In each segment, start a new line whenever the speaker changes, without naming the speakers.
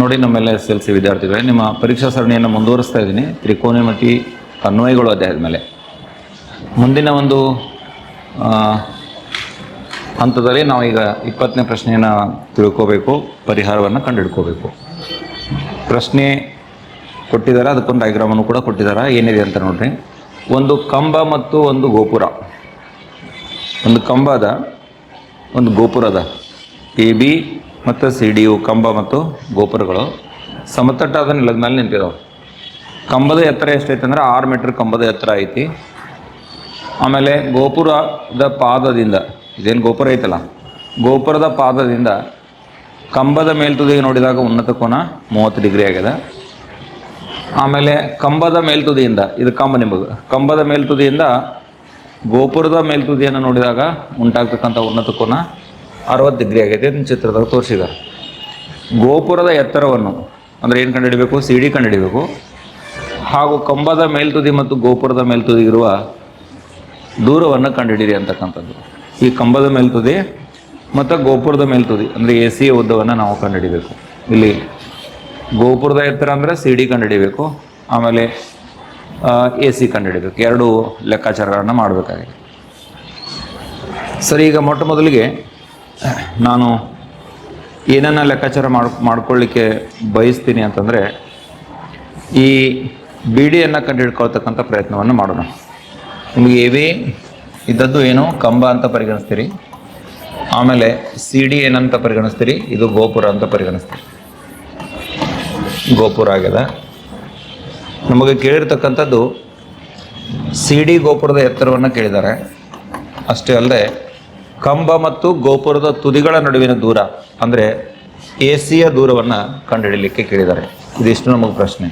ನೋಡಿ ನಮ್ಮೆಲ್ಲ S L C ವಿದ್ಯಾರ್ಥಿಗಳೇ, ನಿಮ್ಮ ಪರೀಕ್ಷಾ ಸರಣಿಯನ್ನು ಮುಂದುವರಿಸ್ತಾ ಇದ್ದೀನಿ. ತ್ರಿಕೋನಮತಿ ಅನ್ವಯಗಳು ಅಧ್ಯಾಯದ ಮೇಲೆ. ಮುಂದಿನ ಒಂದು ಹಂತದಲ್ಲಿ ನಾವೀಗ ಇಪ್ಪತ್ತನೇ ಪ್ರಶ್ನೆಯನ್ನು ತಿಳ್ಕೋಬೇಕು, ಪರಿಹಾರವನ್ನು ಕಂಡುಹಿಡ್ಕೋಬೇಕು. ಪ್ರಶ್ನೆ ಕೊಟ್ಟಿದ್ದಾರೆ ಅದಕ್ಕೊಂದು ಡೈಗ್ರಾಮನ್ನು ಕೂಡ ಕೊಟ್ಟಿದ್ದಾರೆ ಏನಿದೆ ಅಂತ ನೋಡ್ರಿ. ಒಂದು ಕಂಬ ಮತ್ತು ಒಂದು ಗೋಪುರ. ಒಂದು ಕಂಬ ಒಂದು ಗೋಪುರ ಅದ. ಎ ಬಿ ಮತ್ತು ಸಿ ಡಿ ಯು ಕಂಬ ಮತ್ತು ಗೋಪುರಗಳು. ಸಮತಟ್ಟಾದ ನೆಲದ ಮೇಲೆ ನಿಂತಿದ್ದಾವೆ ಕಂಬದ ಎತ್ತರ ಎಷ್ಟೈತೆ ಅಂದ್ರೆ ಆರು ಮೀಟ್ರ್ ಕಂಬದ ಎತ್ತರ ಐತಿ. ಆಮೇಲೆ ಗೋಪುರದ ಪಾದದಿಂದ, ಇದೇನು ಗೋಪುರ ಐತಲ್ಲ, ಗೋಪುರದ ಪಾದದಿಂದ ಕಂಬದ ಮೇಲ್ತುದಿಗೆ ನೋಡಿದಾಗ ಉನ್ನತ ಕೋನ ಮೂವತ್ತು ಡಿಗ್ರಿ ಆಗಿದೆ. ಆಮೇಲೆ ಕಂಬದ ಮೇಲ್ತುದಿಯಿಂದ ಇದು ಕಂಬ ನಿಮಗೆ ಕಂಬದ ಮೇಲ್ತುದಿಯಿಂದ ಗೋಪುರದ ಮೇಲ್ತುದಿಯನ್ನು ನೋಡಿದಾಗ ಉಂಟಾಗ್ತಕ್ಕಂಥ ಉನ್ನತ ಕೋನ ಅರವತ್ತು ಡಿಗ್ರಿ ಆಗೈತೆ ಇದನ್ನ ಚಿತ್ರದಾಗ ತೋರಿಸಿದ್ದಾರೆ. ಗೋಪುರದ ಎತ್ತರವನ್ನು ಅಂದರೆ ಏನು ಕಂಡುಹಿಡಬೇಕು? C D ಕಂಡುಹಿಡಬೇಕು. ಹಾಗೂ ಕಂಬದ ಮೇಲ್ತುದಿ ಮತ್ತು ಗೋಪುರದ ಮೇಲ್ತುದಿ ಇರುವ ದೂರವನ್ನು ಕಂಡುಹಿಡಿರಿ ಅಂತಕ್ಕಂಥದ್ದು. ಈ ಕಂಬದ ಮೇಲ್ತುದಿ ಮತ್ತು ಗೋಪುರದ ಮೇಲ್ತುದಿ ಅಂದರೆ ಎ ಸಿ ಉದ್ದವನ್ನು ನಾವು ಕಂಡುಹಿಡಬೇಕು. ಇಲ್ಲಿ ಗೋಪುರದ ಎತ್ತರ ಅಂದರೆ ಸಿ ಡಿ ಕಂಡುಹಿಡಿಬೇಕು. ಆಮೇಲೆ ಎ ಸಿ ಕಂಡುಹಿಡಿಬೇಕು. ಎರಡು ಲೆಕ್ಕಾಚಾರಗಳನ್ನು ಮಾಡಬೇಕಾಗಿದೆ. ಸರಿ, ಈಗ ಮೊಟ್ಟ ಮೊದಲಿಗೆ ನಾನು ಏನನ್ನ ಲೆಕ್ಕಾಚಾರ ಮಾಡಿ, ಮಾಡ್ಕೊಳ್ಳಿಕ್ಕೆ ಬಯಸ್ತೀನಿ ಅಂತಂದರೆ ಈ ಬಿ ಡಿಯನ್ನು ಕಂಡುಹಿಡ್ಕೊಳ್ತಕ್ಕಂಥ ಪ್ರಯತ್ನವನ್ನು ಮಾಡೋಣ. ನಿಮಗೆ ಎ ವಿ ಇದ್ದದ್ದು ಏನು? ಕಂಬ ಅಂತ ಪರಿಗಣಿಸ್ತೀರಿ. ಆಮೇಲೆ ಸಿ ಡಿ ಏನಂತ ಪರಿಗಣಿಸ್ತೀರಿ? ಇದು ಗೋಪುರ ಅಂತ ಪರಿಗಣಿಸ್ತೀರಿ. ಗೋಪುರ ಆಗ್ಯದ. ನಮಗೆ ಕೇಳಿರ್ತಕ್ಕಂಥದ್ದು ಸಿ ಡಿ ಗೋಪುರದ ಎತ್ತರವನ್ನು ಕೇಳಿದ್ದಾರೆ. ಅಷ್ಟೇ ಅಲ್ಲದೆ ಕಂಬ ಮತ್ತು ಗೋಪುರದ ತುದಿಗಳ ನಡುವಿನ ದೂರ, ಅಂದರೆ ಎ ಸಿಯ ದೂರವನ್ನು ಕಂಡುಹಿಡಲಿಕ್ಕೆ ಕೇಳಿದ್ದಾರೆ. ಇದಿಷ್ಟು ನಮಗೆ ಪ್ರಶ್ನೆ.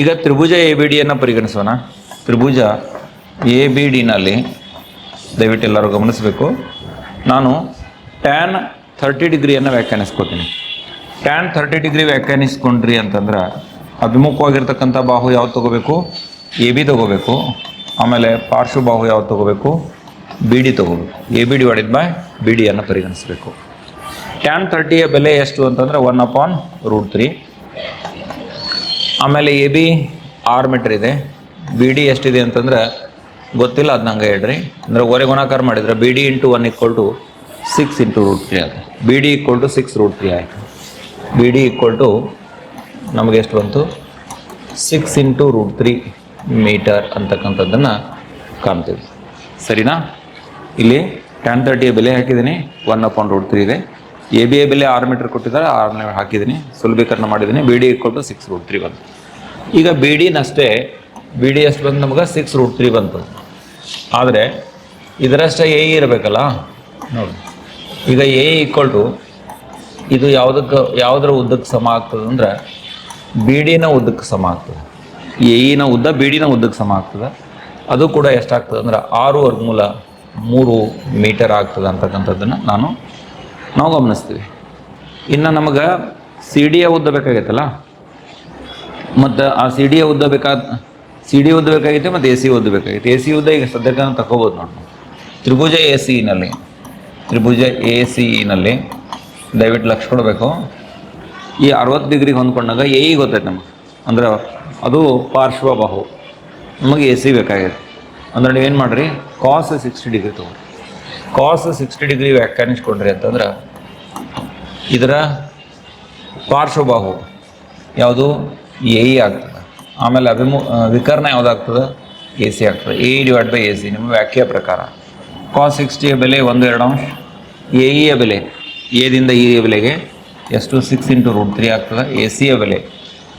ಈಗ ತ್ರಿಭುಜ ಎ ಬಿ ಡಿಯನ್ನು ಪರಿಗಣಿಸೋಣ. ತ್ರಿಭುಜ ಎ ಬಿ ಡಿನಲ್ಲಿ ದಯವಿಟ್ಟು ಎಲ್ಲರೂ ಗಮನಿಸಬೇಕು. ನಾನು ಟ್ಯಾನ್ ಥರ್ಟಿ ಡಿಗ್ರಿಯನ್ನು ವ್ಯಾಖ್ಯಾನಿಸ್ಕೋತೀನಿ. ಟ್ಯಾನ್ ಥರ್ಟಿ ಡಿಗ್ರಿ ವ್ಯಾಖ್ಯಾನಿಸ್ಕೊಂಡ್ರಿ ಅಂತಂದ್ರೆ ಅಭಿಮುಖವಾಗಿರ್ತಕ್ಕಂಥ ಬಾಹು ಯಾವ್ದು ತಗೋಬೇಕು? ಎ ಬಿ ತಗೋಬೇಕು. ಆಮೇಲೆ ಪಾರ್ಶ್ವ ಬಾಹು ಯಾವ್ದು ತಗೋಬೇಕು? ಬಿ ಡಿ ತೊಗೋಬೇಕು ಎ ಬಿ ಡಿ ಮಾಡಿದ ಬೈ ಬಿ ಡಿಯನ್ನು ಪರಿಗಣಿಸಬೇಕು ಟ್ಯಾನ್ ಥರ್ಟಿಯ ಬೆಲೆ ಎಷ್ಟು ಅಂತಂದರೆ ಒನ್ ಅಪಾನ್ ರೂಟ್ ತ್ರೀ ಆಮೇಲೆ ಎ ಬಿ ಆರು ಮೀಟ್ರ್ ಇದೆ. ಬಿ ಡಿ ಎಷ್ಟಿದೆ ಅಂತಂದ್ರೆ ಗೊತ್ತಿಲ್ಲ ಅದು ನಂಗೆ ಹೇಳ್ರಿ. ಅಂದರೆ ಒರೆ ಗುಣಾಕಾರ ಮಾಡಿದರೆ B D into one equal to six into root three ಆಯಿತು. B D equal to six root three ಆಯಿತು. ಬಿ ಡಿ ಈಕ್ವಲ್ ಟು ನಮಗೆ ಎಷ್ಟು ಬಂತು? Six into root three metre ಅಂತಕ್ಕಂಥದ್ದನ್ನು ಕಾಣ್ತೀವಿ. ಸರಿನಾ? ಇಲ್ಲಿ ಟೆನ್ ತರ್ಟಿಯ ಬೆಲೆ ಹಾಕಿದ್ದೀನಿ. ಒನ್ ಅಪಾನ್ ರೂಟ್ ತ್ರೀ ಇದೆ. ಎ ಬಿ ಎ ಬೆಲೆ ಆರು ಮೀಟರ್ ಕೊಟ್ಟಿದ್ದಾರೆ, ಆರನೇ ಹಾಕಿದ್ದೀನಿ. ಸುಲಭೀಕರಣ ಮಾಡಿದ್ದೀನಿ. ಬಿ ಡಿ ಕೊಟ್ಟು ಸಿಕ್ಸ್ ರೂಟ್ ತ್ರೀ ಬಂತು. ಈಗ ಬಿ ಡಿನಷ್ಟೇ ಬಿ ಡಿ ಎಷ್ಟು ಬಂದು ನಮಗೆ? ಸಿಕ್ಸ್ ರೂಟ್ ತ್ರೀ ಬಂತು. ಆದರೆ, ಇದರಷ್ಟೇ ಎ ಇರಬೇಕಲ್ಲ? ನೋಡಿ. ಈಗ ಎ ಈಕ್ವಲ್ ಟು ಇದು ಯಾವುದಕ್ಕೆ, ಯಾವುದರ ಉದ್ದಕ್ಕೆ ಸಮ ಆಗ್ತದೆ ಅಂದ್ರೆ ಬಿ ಡಿನ ಉದ್ದಕ್ಕೆ ಸಮ ಆಗ್ತದೆ. ಎಯಿನ ಉದ್ದ ಬಿ ಡಿನ ಉದ್ದಕ್ಕೆ ಸಮ ಆಗ್ತದೆ. ಅದು ಕೂಡ ಎಷ್ಟಾಗ್ತದೆ ಅಂದ್ರೆ ಆರು ವರ್ಗಮೂಲ ಮೂರು ಮೀಟರ್ ಆಗ್ತದೆ ಅಂತಕ್ಕಂಥದ್ದನ್ನು ನಾನು, ನಾವು ಗಮನಿಸ್ತೀವಿ. ಇನ್ನು ನಮಗೆ ಸಿ ಡಿಯ ಉದ್ದ ಬೇಕಾಗೈತಲ್ಲ? ಮತ್ತು ಆ ಸಿ ಡಿಯ ಉದ್ದ ಬೇಕಾದ ಸಿ ಡಿ ಉದ್ದ ಬೇಕಾಗೈತೆ ಮತ್ತು ಎ ಸಿ ಉದ್ದ ಬೇಕಾಗೈತೆ. ಎ ಸಿ ಉದ್ದ ಈಗ ಸದ್ಯಕ್ಕೆ ನಾನು ತಗೋಬೋದು ನೋಡಿ ತ್ರಿಭುಜ ಎ ಸಿನಲ್ಲಿ ತ್ರಿಭುಜ ಎ ಸಿ ನಲ್ಲಿ ದಯವಿಟ್ಟು ಲಕ್ಷ ಕೊಡಬೇಕು. ಈ ಅರವತ್ತು ಡಿಗ್ರಿಗೆ ಹೊಂದ್ಕೊಂಡಾಗ ಎ ಇ ಗೊತ್ತೈತೆ ನಮಗೆ. ಅಂದ್ರೆ ಅದು ಪಾರ್ಶ್ವ ಬಾಹು ನಮಗೆ ಎ ಸಿ ಬೇಕಾಗಿದೆ. ಅಂದ್ರೆ ನೀವೇನು ಮಾಡಿರಿ? ಕಾಸ್ ಸಿಕ್ಸ್ಟಿ ಡಿಗ್ರಿ ತೊಗೊಳ್ರಿ ಕಾಸ್ ಸಿಕ್ಸ್ಟಿ ಡಿಗ್ರಿ ವ್ಯಾಖ್ಯಾನಿಸ್ಕೊಂಡ್ರಿ ಅಂತಂದ್ರೆ ಇದರ ಪಾರ್ಶ್ವಬಾಹು ಯಾವುದು? ಎ ಆಗ್ತದೆ. ಆಮೇಲೆ ಅಭಿಮು ವಿಕರ್ಣ ಯಾವುದಾಗ್ತದೆ? ಎ ಸಿ ಆಗ್ತದೆ. A divide by A C ನಿಮ್ಮ ವ್ಯಾಖ್ಯೆಯ ಪ್ರಕಾರ. ಕಾಸ್ ಸಿಕ್ಸ್ಟಿಯ ಬೆಲೆ ಒಂದು ಎರಡು ಅಂಶ. ಎ ಇಯ ಬೆಲೆ. ಎದಿಂದ ಇ ಯ ಬೆಲೆಗೆ ಎಷ್ಟು? ಸಿಕ್ಸ್ ಇಂಟು ರೂಟ್ ತ್ರೀ ಆಗ್ತದೆ. ಎ ಸಿಯ ಬೆಲೆ.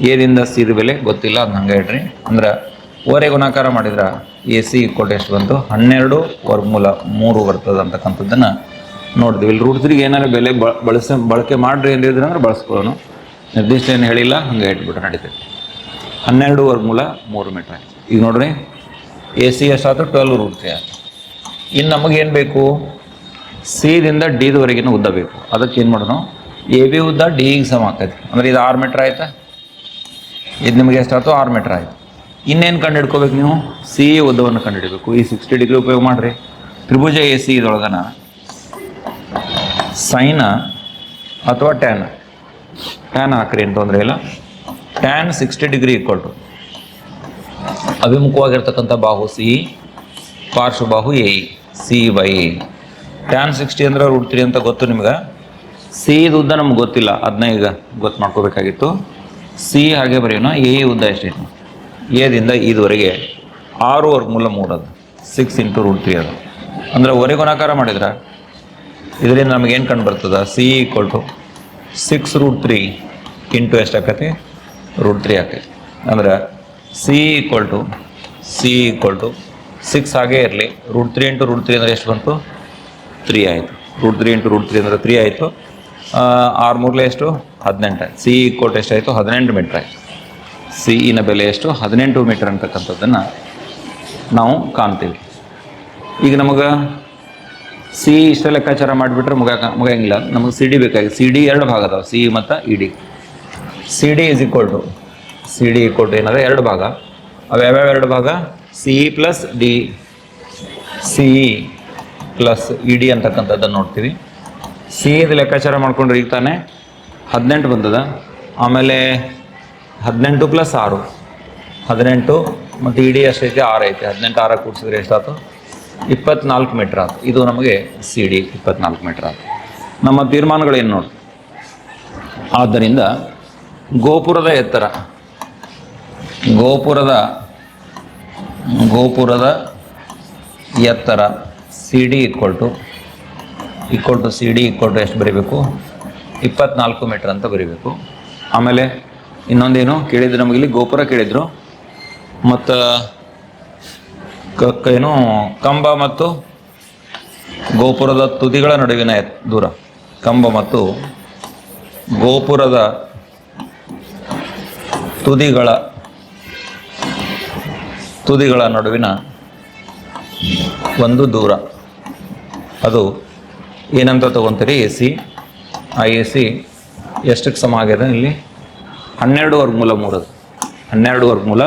ಎದಿಂದ ಸಿ ಬೆಲೆ ಗೊತ್ತಿಲ್ಲ ಅದು ಹಂಗೆ ಹೇಳ್ರಿ. ಅಂದ್ರೆ ಓರೆ ಗುಣಾಕಾರ ಮಾಡಿದ್ರೆ ಎ ಸಿ ಟು ಎಷ್ಟು ಬಂತು? ಹನ್ನೆರಡು ವರ್ಗಮೂಲ ಮೂರು ಬರ್ತದೆ ಅಂತಕ್ಕಂಥದ್ದನ್ನು ನೋಡಿದ್ವಿ. ಇಲ್ಲಿ ರೂಟ್ ತ್ರೀಗೆ ಏನಾರು ಬೆಲೆ ಬಳಸ, ಬಳಕೆ ಮಾಡ್ರಿ ಅಂದಿದ್ರೆ ಅಂದ್ರೆ ಬಳಸ್ಕೊಳ್ಳೋಣ ನಿರ್ದಿಷ್ಟ ಏನು ಹೇಳಿಲ್ಲ, ಹಂಗೆ ಇಟ್ಬಿಟ್ರೆ ನಡೀತೈತೆ. ಹನ್ನೆರಡು ವರ್ಗಮೂಲ ಮೂರು ಮೀಟ್ರ್. ಆಯ್ತು ಈಗ ನೋಡ್ರಿ, ಎ ಸಿ ಎಷ್ಟಾಯ್ತು ಟ್ವೆಲ್ವ್ ರೂಟ್ ತ್ರೀ ಆಯ್ತು ಇನ್ನು ನಮಗೇನು ಬೇಕು? ಸಿದಿಂದ ಡಿದವರೆಗಿನ ಉದ್ದ ಬೇಕು. ಅದಕ್ಕೆ ಏನು ಮಾಡೋಣ ಎ ಬಿ ಉದ್ದ ಡಿಗೆ ಸಮ ಆಗ್ತೈತಿ. ಅಂದ್ರೆ ಇದು ಆರು ಮೀಟ್ರ್ ಆಯ್ತಾ? ಇದು ನಿಮಗೆ ಎಷ್ಟಾಯ್ತು ಆರು ಮೀಟ್ರ್ ಆಯ್ತು. ಇನ್ನೇನು ಕಂಡು ಹಿಡ್ಕೋಬೇಕು ನೀವು? ಸಿ ಉದ್ದವನ್ನು ಕಂಡು ಹಿಡಬೇಕು ಈ ಸಿಕ್ಸ್ಟಿ ಡಿಗ್ರಿ ಉಪಯೋಗ ಮಾಡಿರಿ. ತ್ರಿಭುಜ ಎ ಸಿ ಇದೊಳಗನ ಸೈನ ಅಥವಾ ಟ್ಯಾನ್ ಟ್ಯಾನ್ ಹಾಕ್ರಿ, ಏನು ತೊಂದರೆ ಇಲ್ಲ. Tan sixty degree equal to ಅಭಿಮುಖವಾಗಿರ್ತಕ್ಕಂಥ ಬಾಹು C ಪಾರ್ಶ್ವಬಾಹು A C A tan sixty ಅಂದ್ರೆ ಅವ್ರು ತ್ರೀ ಅಂತ ಗೊತ್ತು ನಿಮ್ಗೆ? ಸಿ ಉದ್ದ ನಮ್ಗೆ ಗೊತ್ತಿಲ್ಲ. ಅದನ್ನ ಈಗ ಗೊತ್ತು ಮಾಡ್ಕೋಬೇಕಾಗಿತ್ತು. ಸಿ ಹಾಗೆ ಬರೆಯೋಣ. ಎ ಉದ್ದ ಎಷ್ಟೈತಿ ಎದಿಂದ ಇದುವರೆಗೆ ಆರು ವರ್ಗಮೂಲ ಮೂರು ಅದು ಸಿಕ್ಸ್ ಇಂಟು ರೂಟ್ ತ್ರೀ ಅದು. ಅಂದರೆ ಒರೆ ಗುಣಾಕಾರ ಮಾಡಿದ್ರೆ ಇದರಿಂದ ನಮಗೇನು ಕಂಡು ಬರ್ತದೆ? C equal to six root three into ಎಷ್ಟು ಆಕತಿ? ರೂಟ್ ತ್ರೀ ಆಕೈತಿ. ಅಂದ್ರೆ C equal to C equal to six ಹಾಗೇ ಇರಲಿ. Root three into root three ಅಂದರೆ ಎಷ್ಟು ಬಂತು? ತ್ರೀ ಆಯಿತು. Root three into root three ಅಂದರೆ ತ್ರೀ ಆಯಿತು. ಆರು ಮೂರಲೇ ಎಷ್ಟು? ಹದಿನೆಂಟು ಸಿ ಈಕ್ವಲ್ ಟು ಎಷ್ಟಾಯಿತು ಹದಿನೆಂಟು ಮೀಟ್ರ್ ಆಯಿತು. ಸಿ ಇನ ಬೆಲೆ ಎಷ್ಟು? ಹದಿನೆಂಟು ಮೀಟರ್ ಅಂತಕ್ಕಂಥದ್ದನ್ನು ನಾವು ಕಾಣ್ತೀವಿ. ಈಗ ನಮಗೆ ಸಿ ಇಷ್ಟ ಲೆಕ್ಕಾಚಾರ ಮಾಡಿಬಿಟ್ರೆ ಮುಗ ಮುಗಿಯಂಗಿಲ್ಲ ನಮಗೆ ಸಿ ಡಿ ಬೇಕಾಗಿ ಸಿ ಡಿ ಎರಡು ಭಾಗ ಅದಾವೆ ಸಿ ಮತ್ತು E D C D is equal to C D equal to ಏನದ? ಎರಡು ಭಾಗ. ಅವು ಯಾವ್ಯಾವ ಎರಡು ಭಾಗ? C E plus D. C E plus E D ಅಂತಕ್ಕಂಥದ್ದನ್ನು ನೋಡ್ತೀವಿ. ಸಿ ಇದು ಲೆಕ್ಕಾಚಾರ ಮಾಡ್ಕೊಂಡ್ರೆ ಈಗ ತಾನೇ ಹದಿನೆಂಟು ಬಂದದ. ಆಮೇಲೆ ಹದಿನೆಂಟು ಪ್ಲಸ್ ಆರು. ಹದಿನೆಂಟು ಮತ್ತು ಇಡೀ ಎಷ್ಟೈತೆ ಆರು ಐತೆ. ಹದಿನೆಂಟು ಆರ ಕೂಡಿಸಿದ್ರೆ ಎಷ್ಟಾಯ್ತು ಇಪ್ಪತ್ನಾಲ್ಕು ಮೀಟ್ರ್ ಆಯ್ತು ಇದು ನಮಗೆ ಸಿ ಡಿ ಇಪ್ಪತ್ನಾಲ್ಕು ಮೀಟ್ರ್ ಆಯ್ತು ನಮ್ಮ ತೀರ್ಮಾನಗಳೇನು ನೋಡಿ? ಆದ್ದರಿಂದ ಗೋಪುರದ ಎತ್ತರ. ಗೋಪುರದ ಗೋಪುರದ ಎತ್ತರ C D equal to equal to C D equal to ಎಷ್ಟು ಬರೀಬೇಕು? ಇಪ್ಪತ್ನಾಲ್ಕು ಮೀಟ್ರ್ ಅಂತ ಬರೀಬೇಕು. ಆಮೇಲೆ ಇನ್ನೊಂದೇನು? ಕೇಳಿದ್ರು ನಮಗೆ ಇಲ್ಲಿ ಗೋಪುರ ಕೇಳಿದ್ರು. ಮತ್ತು ಏನು, ಕಂಬ ಮತ್ತು ಗೋಪುರದ ತುದಿಗಳ ನಡುವಿನ ದೂರ. ಕಂಬ ಮತ್ತು ಗೋಪುರದ ತುದಿಗಳ ತುದಿಗಳ ನಡುವಿನ ಒಂದು ದೂರ. ಅದು ಏನಂತ ತಗೊಂತೀರಿ? A C. ಆ ಎ ಸಿ ಎಷ್ಟಕ್ಕೆ ಸಮ ಆಗಿದೆ ಇಲ್ಲಿ? ಹನ್ನೆರಡು ವರ್ಗಮೂಲ ಮೂರು ಅದು ಹನ್ನೆರಡು ವರ್ಗಮೂಲ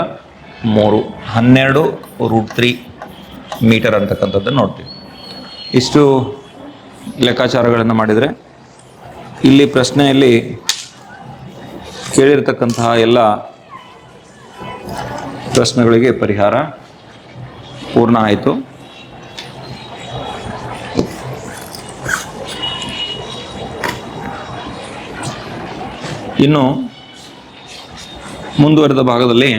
ಮೂರು. ಹನ್ನೆರಡು ರೂಟ್ ತ್ರೀ ಮೀಟರ್ ಅಂತಕ್ಕಂಥದ್ದು ನೋಡ್ತೀವಿ. ಇಷ್ಟು ಲೆಕ್ಕಾಚಾರಗಳನ್ನು ಮಾಡಿದರೆ ಇಲ್ಲಿ ಪ್ರಶ್ನೆಯಲ್ಲಿ ಕೇಳಿರ್ತಕ್ಕಂತಹ ಎಲ್ಲ ಪ್ರಶ್ನೆಗಳಿಗೆ ಪರಿಹಾರ ಪೂರ್ಣ ಆಯಿತು. ಇನ್ನು ಮುಂದುವರೆದ ಭಾಗದಲ್ಲಿ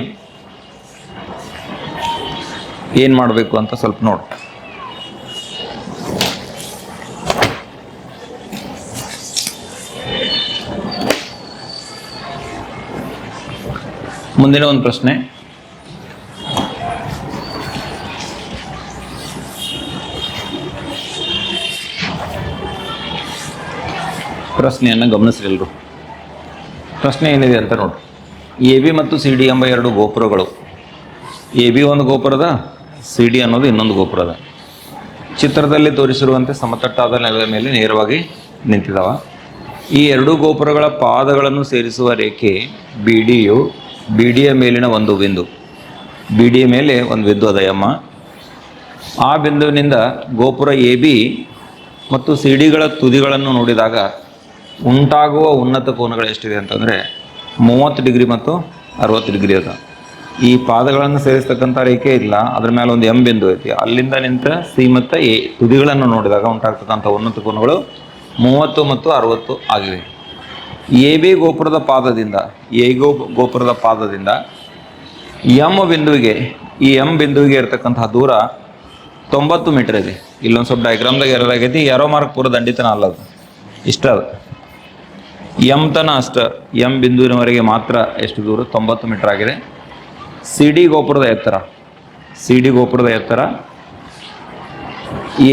ಏನು ಮಾಡಬೇಕು ಅಂತ ಸ್ವಲ್ಪ ನೋಡಿ. ಮುಂದಿನ ಒಂದು ಪ್ರಶ್ನೆ. ಪ್ರಶ್ನೆಯನ್ನು ಗಮನಿಸ್ರಿ ಎಲ್ಲರೂ ಪ್ರಶ್ನೆ ಏನಿದೆ ಅಂತ ನೋಡಿ. ಎ ಬಿ ಮತ್ತು ಸಿ ಡಿ ಎಂಬ ಎರಡು ಗೋಪುರಗಳು. ಎ ಬಿ ಒಂದು ಗೋಪುರದ, ಸಿ ಡಿ ಅನ್ನೋದು ಇನ್ನೊಂದು ಗೋಪುರದ. ಚಿತ್ರದಲ್ಲಿ ತೋರಿಸಿರುವಂತೆ ಸಮತಟ್ಟಾದ ನೆಲದ ಮೇಲೆ ನೇರವಾಗಿ ನಿಂತಿದ್ದಾವೆ ಈ ಎರಡೂ ಗೋಪುರಗಳ ಪಾದಗಳನ್ನು ಸೇರಿಸುವ ರೇಖೆ ಬಿ ಡಿಯು ಬಿ ಡಿಯ ಮೇಲಿನ ಒಂದು ಬಿಂದು. ಬಿ ಡಿಯ ಮೇಲೆ ಒಂದು ಬಿಂದು ಅದ ಯಮ್ಮ. ಆ ಬಿಂದುವಿನಿಂದ ಗೋಪುರ ಎ ಬಿ ಮತ್ತು ಸಿ ಡಿಗಳ ತುದಿಗಳನ್ನು ನೋಡಿದಾಗ ಉಂಟಾಗುವ ಉನ್ನತ ಕೋನಗಳು ಎಷ್ಟಿದೆ ಅಂತಂದರೆ ಮೂವತ್ತು ಡಿಗ್ರಿ ಮತ್ತು ಅರವತ್ತು ಡಿಗ್ರಿ ಅದ. ಈ ಪಾದಗಳನ್ನು ಸೇರಿಸ್ತಕ್ಕಂಥ ರೇಖೆ ಇಲ್ಲ. ಅದ್ರ ಮೇಲೆ ಒಂದು ಎಂ ಬಿಂದು ಐತಿ. ಅಲ್ಲಿಂದ ನಿಂತ ಸಿ ಮತ್ತು ಎ ತುದಿಗಳನ್ನು ನೋಡಿದಾಗ ಉಂಟಾಗ್ತಕ್ಕಂಥ ಉನ್ನತ ಕೋನಗಳು ಮೂವತ್ತು ಮತ್ತು ಅರವತ್ತು ಆಗಿವೆ. ಎ ಬಿ ಗೋಪುರದ ಪಾದದಿಂದ, ಎ ಗೋ ಗೋಪುರದ ಪಾದದಿಂದ ಎಂ ಬಿಂದುವಿಗೆ, ಈ ಎಂ ಬಿಂದುವಿಗೆ ಇರತಕ್ಕಂತಹ ದೂರ ತೊಂಬತ್ತು ಮೀಟರ್ ಇದೆ. ಇಲ್ಲೊಂದು ಸ್ವಲ್ಪ ಡಯಾಗ್ರಾಮ್ದಾಗ ಎರಡಾಗೈತಿ. ಯಾರೋ ಮಾರ್ಕ್ ಪೂರ ದಂಡಿತನ ಅಲ್ಲ ಅದು. ಇಷ್ಟ ಅದು. ಎಂ ತನ ಅಷ್ಟ ಎಂ ಬಿಂದುವಿನವರೆಗೆ ಮಾತ್ರ ಎಷ್ಟು ದೂರ? ತೊಂಬತ್ತು ಮೀಟರ್ ಆಗಿದೆ. ಸಿ ಡಿ ಗೋಪುರದ ಎತ್ತರ. ಸಿ ಡಿ ಗೋಪುರದ ಎತ್ತರ.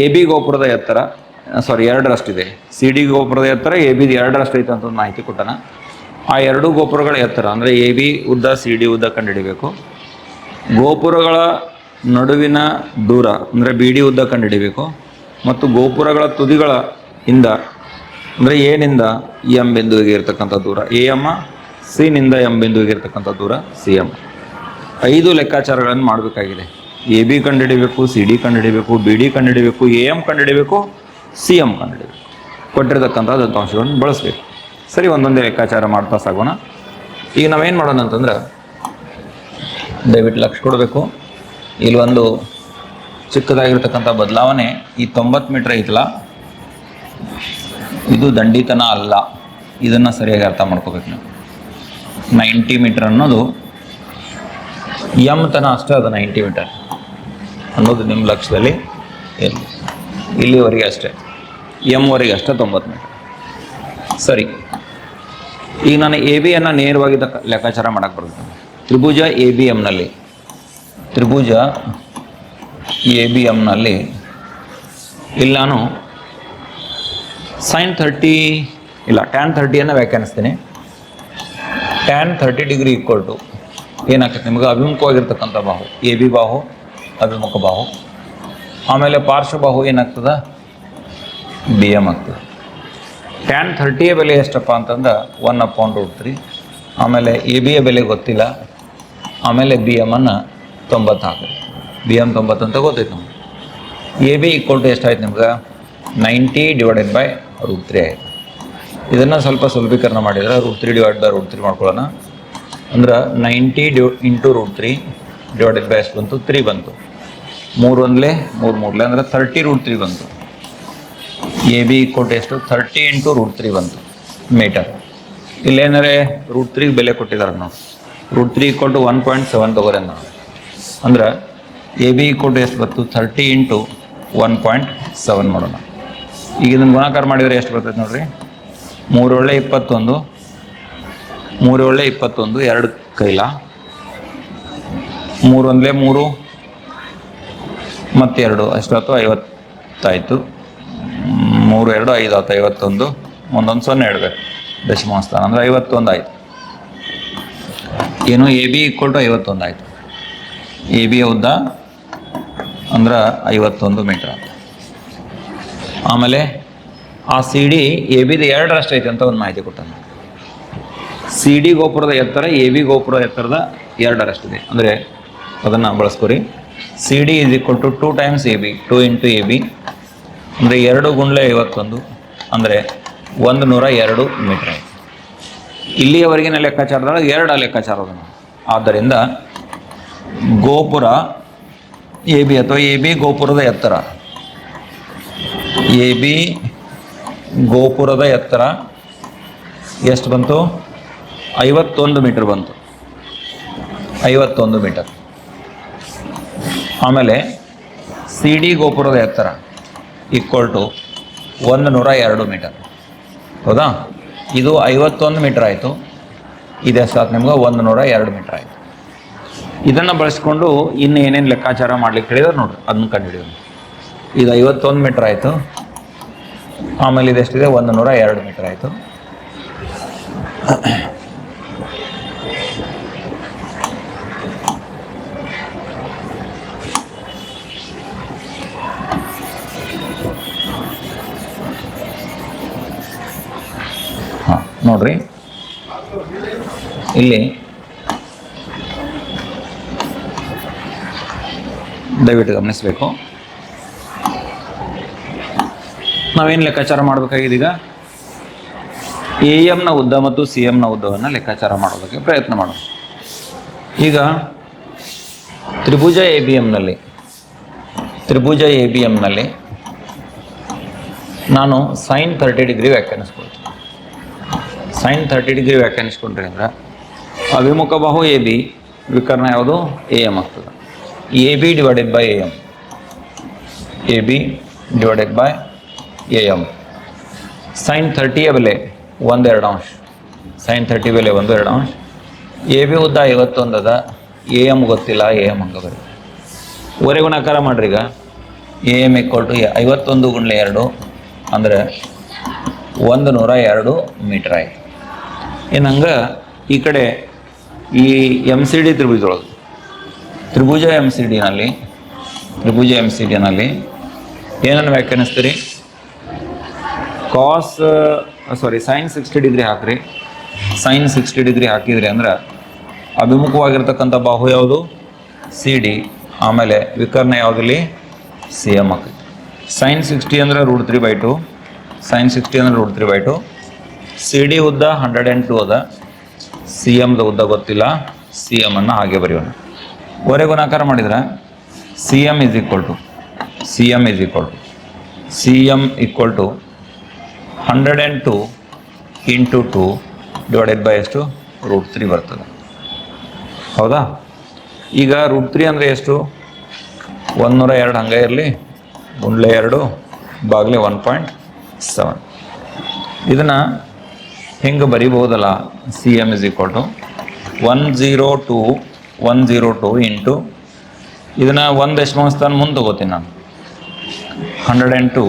ಎ ಬಿ ಗೋಪುರದ ಎತ್ತರ. ಸಾರಿ ಎರಡರಷ್ಟಿದೆ. ಸಿ ಡಿ ಗೋಪುರದ ಎತ್ತರ, ಎ ಬಿ ಎರಡರಷ್ಟು ಐತೆ ಅಂತ ಮಾಹಿತಿ ಕೊಟ್ಟನ. ಆ ಎರಡು ಗೋಪುರಗಳ ಎತ್ತರ, ಅಂದರೆ ಎ ಬಿ ಉದ್ದ ಸಿ ಡಿ ಉದ್ದ ಕಂಡುಹಿಡಿಬೇಕು. ಗೋಪುರಗಳ ನಡುವಿನ ದೂರ, ಅಂದರೆ ಬಿ ಡಿ ಉದ್ದ ಕಂಡುಹಿಡಿಬೇಕು. ಮತ್ತು ಗೋಪುರಗಳ ತುದಿಗಳ ಇಂದ ಅಂದರೆ ಎನಿಂದ ಎಂ ಬಿಂದುವಿಗೆ ಇರತಕ್ಕಂಥ ದೂರ. ಎ ಎಮ್ಮ ಸಿನಿಂದ ಎಂ ಬಿಂದುವಿಗೆ ಇರತಕ್ಕಂಥ ದೂರ, ಸಿ ಎಂ ಐದು ಲೆಕ್ಕಾಚಾರಗಳನ್ನು ಮಾಡಬೇಕಾಗಿದೆ. ಎ ಬಿ ಕಂಡುಹಿಡಿಬೇಕು, ಸಿ ಡಿ ಕಂಡುಹಿಡಿಬೇಕು, ಬಿ ಡಿ ಕಂಡುಹಿಡಿಬೇಕು, ಎ ಎಂ ಕಂಡುಹಿಡಿಬೇಕು, ಸಿ ಎಂ ಕಂಡುಹಿಡಿಬೇಕು. ಕೊಟ್ಟಿರತಕ್ಕಂಥ ದತ್ತಾಂಶಗಳನ್ನು ಬಳಸಬೇಕು. ಸರಿ, ಒಂದೊಂದೇ ಲೆಕ್ಕಾಚಾರ ಮಾಡ್ತಾ ಸಾಗೋಣ. ಈಗ ನಾವೇನು ಮಾಡೋಣ ಅಂತಂದ್ರೆ, ದಯವಿಟ್ಟು ಲಕ್ಷ ಕೊಡಬೇಕು. ಇಲ್ಲಿ ಒಂದು ಚಿಕ್ಕದಾಗಿರ್ತಕ್ಕಂಥ ಬದಲಾವಣೆ ಈ ತೊಂಬತ್ತು ಮೀಟ್ರ್ ಐತಲ್ಲ ಇದು ದಂಡಿತನ ಅಲ್ಲ. ಇದನ್ನು ಸರಿಯಾಗಿ ಅರ್ಥ ಮಾಡ್ಕೋಬೇಕು ನೀವು. ನೈಂಟಿ ಮೀಟರ್ ಅನ್ನೋದು ಎಂ ತನ ಅಷ್ಟೇ ಅದು ನೈಂಟಿ ಮೀಟರ್. ಅನ್ನೋದು ನಿಮ್ಮ ಲಕ್ಷದಲ್ಲಿ ಇಲ್ಲಿವರೆಗೆ ಅಷ್ಟೇ. ಎಮ್ವರೆಗೆ ಅಷ್ಟೇ ತೊಂಬತ್ತು ಮೀಟರ್. ಸರಿ. ಈಗ ನಾನು ಎ ಬಿ ಅನ್ನು ನೇರವಾಗಿ ಲೆಕ್ಕಾಚಾರ ಮಾಡೋಕ್ಕೆ ಬರುತ್ತೆ ತ್ರಿಭುಜ ಎ ಬಿ ಎಮ್ನಲ್ಲಿ ತ್ರಿಭುಜ ಎ ಬಿ ಎಮ್ನಲ್ಲಿ ಇಲ್ಲಿ ನಾನು ಸೈನ್ ಥರ್ಟಿ ಇಲ್ಲ ಟ್ಯಾನ್ ಥರ್ಟಿಯನ್ನು ವ್ಯಾಖ್ಯಾನಿಸ್ತೀನಿ. Tan thirty degree equal to ಏನಾಗ್ತದೆ? ನಿಮಗೆ ಅಭಿಮುಖವಾಗಿರ್ತಕ್ಕಂಥ ಬಾಹು ಎ ಬಿ ಬಾಹು, ಅಭಿಮುಖ ಬಾಹು. ಆಮೇಲೆ ಪಾರ್ಶ್ವಬಾಹು ಏನಾಗ್ತದೆ? ಬಿ ಎಂ ಆಗ್ತದೆ. ಟ್ಯಾನ್ ಥರ್ಟಿಯ ಬೆಲೆ ಎಷ್ಟಪ್ಪ ಅಂತಂದ್ರೆ ಒನ್ ಅಪಾಯಿಂಟ್ ರೂಟ್ ತ್ರೀ ಆಮೇಲೆ ಎ ಬಿಯ ಬೆಲೆ ಗೊತ್ತಿಲ್ಲ. ಆಮೇಲೆ ಬಿ ಅನ್ನು ತೊಂಬತ್ತು ಹಾಕಿರಿ. ಬಿ ಎಂ ತೊಂಬತ್ತು ಅಂತ ಗೊತ್ತೈತೆ ನಮ್ಗೆ. ಎ ಬಿ ಈಕ್ವಲ್ ಟು ಎಷ್ಟಾಯ್ತು ನಿಮ್ಗೆ? Ninety divided by root three ಆಯಿತು ಇದನ್ನು ಸ್ವಲ್ಪ ಸುಲಭೀಕರಣ ಮಾಡಿದರೆ root three divide by root three ಮಾಡ್ಕೊಳ್ಳೋಣ. ಅಂದ್ರೆ ninety div into root three divided by ಎಷ್ಟು ಬಂತು? ತ್ರೀ ಬಂತು. ಮೂರು ಒಂದಲೇ, ಮೂರು ಮೂರಲೇ, ಅಂದರೆ ತರ್ಟಿ ರೂಟ್ ತ್ರೀ ಬಂತು. ಎ ಬಿ ಕೊಟ್ಟು ಎಷ್ಟು? ತರ್ಟಿ ಇಂಟು ರೂಟ್ ತ್ರೀ ಬಂತು. ಮೀಟರ್. ಇಲ್ಲೇನಾರೆ? ರೂಟ್ ತ್ರೀಗೆ ಬೆಲೆ ಕೊಟ್ಟಿದ್ದಾರೆ ನಾವು ರೂಟ್ ತ್ರೀ ಕೊಟ್ಟು ಒನ್ ಪಾಯಿಂಟ್ ಸೆವೆನ್ ತೊಗೋರೆ ನಾವು ಅಂದ್ರೆ ಎ ಬಿ ಕೊಟ್ಟು ಎಷ್ಟು ಬಂತು? Thirty into one point seven ಮಾಡೋಣ. ಈಗ ಇದನ್ನು ಗುಣಾಕಾರ ಮಾಡಿದರೆ ಎಷ್ಟು ಬರ್ತೈತೆ ನೋಡ್ರಿ? ಮೂರು ಒಳ್ಳೆ ಇಪ್ಪತ್ತೊಂದು, ಮೂರು ಒಳ್ಳೆ ಇಪ್ಪತ್ತೊಂದು, ಎರಡು ಕೈಲ. ಮೂರು ಒಂದಲೇ ಮೂರು, ಮತ್ತೆರಡು ಎಷ್ಟಾಯ್ತು ಐವತ್ತಾಯಿತು. ಮೂರು, ಎರಡು, ಐದು ಆಯ್ತು, ಐವತ್ತೊಂದು. ಒಂದೊಂದು ಸೊನ್ನೆ ಇಡಬೇಕು. ದಶಮಾಂಶ ಸ್ಥಾನ ಅಂದರೆ ಐವತ್ತೊಂದು ಆಯಿತು. ಏನು? ಎ ಬಿ ಈಕ್ವಲ್ ಟು ಐವತ್ತೊಂದು ಆಯಿತು. ಎ ಬಿ ಉದ್ದ ಅಂದ್ರೆ ಐವತ್ತೊಂದು ಮೀಟರ್ ಅಂತ ಆಮೇಲೆ ಆ ಸಿ ಡಿ ಎ ಬಿದು ಎರಡರಷ್ಟು ಐತೆ ಅಂತ ಒಂದು ಮಾಹಿತಿ ಕೊಟ್ಟಾನೆ ಸಿ ಡಿ ಗೋಪುರದ ಎತ್ತರ, ಎ ಬಿ ಗೋಪುರದ ಎತ್ತರದ ಎರಡರಷ್ಟಿದೆ. ಅಂದರೆ ಅದನ್ನು ಬಳಸ್ಕೊರಿ. C D is equal to two times A B two into A B. ಅಂದರೆ ಎರಡು ಗುಂಡ್ಲೆ ಐವತ್ತೊಂದು, ಅಂದರೆ ಒಂದು ನೂರ ಎರಡು ಮೀಟ್ರ್ ಆಯಿತು. ಇಲ್ಲಿಯವರೆಗಿನ ಲೆಕ್ಕಾಚಾರದೊಳಗೆ ಎರಡು ಲೆಕ್ಕಾಚಾರ ಅದನ್ನು ಆದ್ದರಿಂದ ಗೋಪುರ ಎ ಬಿ ಅಥವಾ ಎ ಬಿ ಗೋಪುರದ ಎತ್ತರ ಎ ಬಿ ಗೋಪುರದ ಎತ್ತರ. ಎಷ್ಟು ಬಂತು? ಐವತ್ತೊಂದು ಮೀಟರ್ ಬಂತು. ಐವತ್ತೊಂದು ಮೀಟರ್. ಆಮೇಲೆ ಸಿ ಡಿ ಗೋಪುರದ ಎತ್ತರ ಈಕ್ವಲ್ ಟು ಒಂದು ನೂರ ಎರಡು ಮೀಟರ್. ಹೌದಾ? ಇದು ಐವತ್ತೊಂದು ಮೀಟರ್ ಆಯಿತು. ಇದೆಷ್ಟಾಯ್ತು ನಿಮ್ಗೆ? ಒಂದು ನೂರ ಎರಡು ಮೀಟರ್ ಆಯಿತು. ಇದನ್ನು ಬಳಸ್ಕೊಂಡು ಇನ್ನು ಏನೇನು ಲೆಕ್ಕಾಚಾರ ಮಾಡ್ಲಿಕ್ಕೆ ಹೇಳಿದ್ರೆ ನೋಡ್ರಿ. ಅದನ್ನ ಕಂಡುಹಿಡಿಯೋಣ. ಇದು ಐವತ್ತೊಂದು ಮೀಟರ್ ಆಯಿತು. ಆಮೇಲೆ ಇದೆಷ್ಟಿದೆ ಒಂದು ನೂರ ಎರಡು ಮೀಟರ್ ಆಯಿತು. ಹಾಂ, ನೋಡ್ರಿ. ಇಲ್ಲಿ ದಯವಿಟ್ಟು ಗಮನಿಸಬೇಕು. ನಾವೇನು ಲೆಕ್ಕಾಚಾರ ಮಾಡಬೇಕಾಗಿದೆ ಈಗ ಎ ಎಮ್ನ ಉದ್ದ ಮತ್ತು ಸಿ ಎಮ್ನ ಉದ್ದವನ್ನು ಲೆಕ್ಕಾಚಾರ ಮಾಡೋದಕ್ಕೆ ಪ್ರಯತ್ನ ಮಾಡೋಣ. ಈಗ ತ್ರಿಭುಜ ಎ ಬಿ ಎಮ್ನಲ್ಲಿ ತ್ರಿಭುಜ ಎ ಬಿ ಎಮ್ನಲ್ಲಿ ನಾನು ಸೈನ್ ತರ್ಟಿ ಡಿಗ್ರಿ ವ್ಯಾಖ್ಯಾನಿಸ್ಕೊಳ್ತೀನಿ. ಸೈನ್ ತರ್ಟಿ ಡಿಗ್ರಿ ವ್ಯಾಖ್ಯಾನಿಸ್ಕೊಂಡ್ರೆ ಅಂದ್ರೆ ಅಭಿಮುಖ ಬಾಹು ಎ ಬಿ ವಿಕರ್ಣ ಯಾವುದು? ಎ ಎಂ ಆಗ್ತದೆ. A B divided by A M A B divided by A M sine ಥರ್ಟಿಯ ಬೆಲೆ ಒಂದೆರಡು ಅಂಶ. ಸೈನ್ ಥರ್ಟಿ ಬೆಲೆ ಒಂದು ಎರಡು ಅಂಶ. ಎ ಬಿ ಉದ್ದ ಐವತ್ತೊಂದು ಅದ ಎ ಎಂ ಗೊತ್ತಿಲ್ಲ, ಎ ಎಂ ಹಂಗೆ ಬರೀ ಒರೆ ಗುಣಾಕಾರ ಮಾಡ್ರಿ ಈಗ. ಎ ಎಂ ಈಕ್ವಲ್ ಟು ಐವತ್ತೊಂದು ಗುಂಡ್ಲೆ ಎರಡು ಅಂದರೆ ಒಂದು ನೂರ ಎರಡು ಮೀಟ್ರ್ ಆಯ್ತು. ಇನ್ನು ಹಂಗೆ ಈ ಕಡೆ ಈ ಎಂ ಸಿ ಡಿ ತ್ರಿಭುಜದೊಳಗೆ. ತ್ರಿಭುಜ ಎಂ ಸಿ ಡಿನಲ್ಲಿ ತ್ರಿಭುಜ ಎಂ ಸಿ ಡಿನಲ್ಲಿ ಏನನ್ನು ವ್ಯಾಖ್ಯಾನಿಸ್ತೀರಿ? Cos sorry sine sixty degree ಹಾಕ್ರಿ. ಸೈನ್ ಸಿಕ್ಸ್ಟಿ ಡಿಗ್ರಿ ಹಾಕಿದ್ರಿ ಅಂದ್ರೆ ಅಭಿಮುಖವಾಗಿರ್ತಕ್ಕಂಥ ಬಾಹು ಯಾವುದು? ಸಿ ಡಿ ಆಮೇಲೆ ವಿಕರ್ಣ ಯಾವುದಿಲ್ಲಿ ಸಿ ಎಂ ಹಾಕಿ ಸೈನ್ ಸಿಕ್ಸ್ಟಿ ಅಂದರೆ root three by two sine sixty ಅಂದರೆ root three by two C D ಉದ್ದ ಹಂಡ್ರೆಡ್ ಆ್ಯಂಡ್ ಟು ಅದ. ಸಿ ಎಮ್ದ ಉದ್ದ ಗೊತ್ತಿಲ್ಲ. ಸಿ ಎಂ ಅನ್ನು ಹಾಗೆ ಬರೆಯೋಣ. ಒರೆ ಗುಣಾಕಾರ ಮಾಡಿದ್ರೆ? C M is equal to C M is equal to C M equal to hundred and two into two divided by ಎಷ್ಟು? ರೂಟ್ ತ್ರೀ ಬರ್ತದೆ. ಹೌದಾ? ಈಗ ರೂಟ್ ತ್ರೀ ಅಂದರೆ ಎಷ್ಟು? ಒಂದೂರ ಎರಡು ಹಂಗೆ ಇರಲಿ. ಗುಂಡ್ಲೆ ಎರಡು, ಬಾಗ್ಲೆ ಒನ್ ಪಾಯಿಂಟ್ ಸೆವೆನ್. ಇದನ್ನು ಹೆಂಗೆ ಬರಿಬೋದಲ್ಲ C M is equal to one zero two one zero two into ಇದನ್ನು ಒಂದು ದಶಮಾಂಶ ಮುಂದೆ ತಗೋತೀನಿ ನಾನು? Hundred and two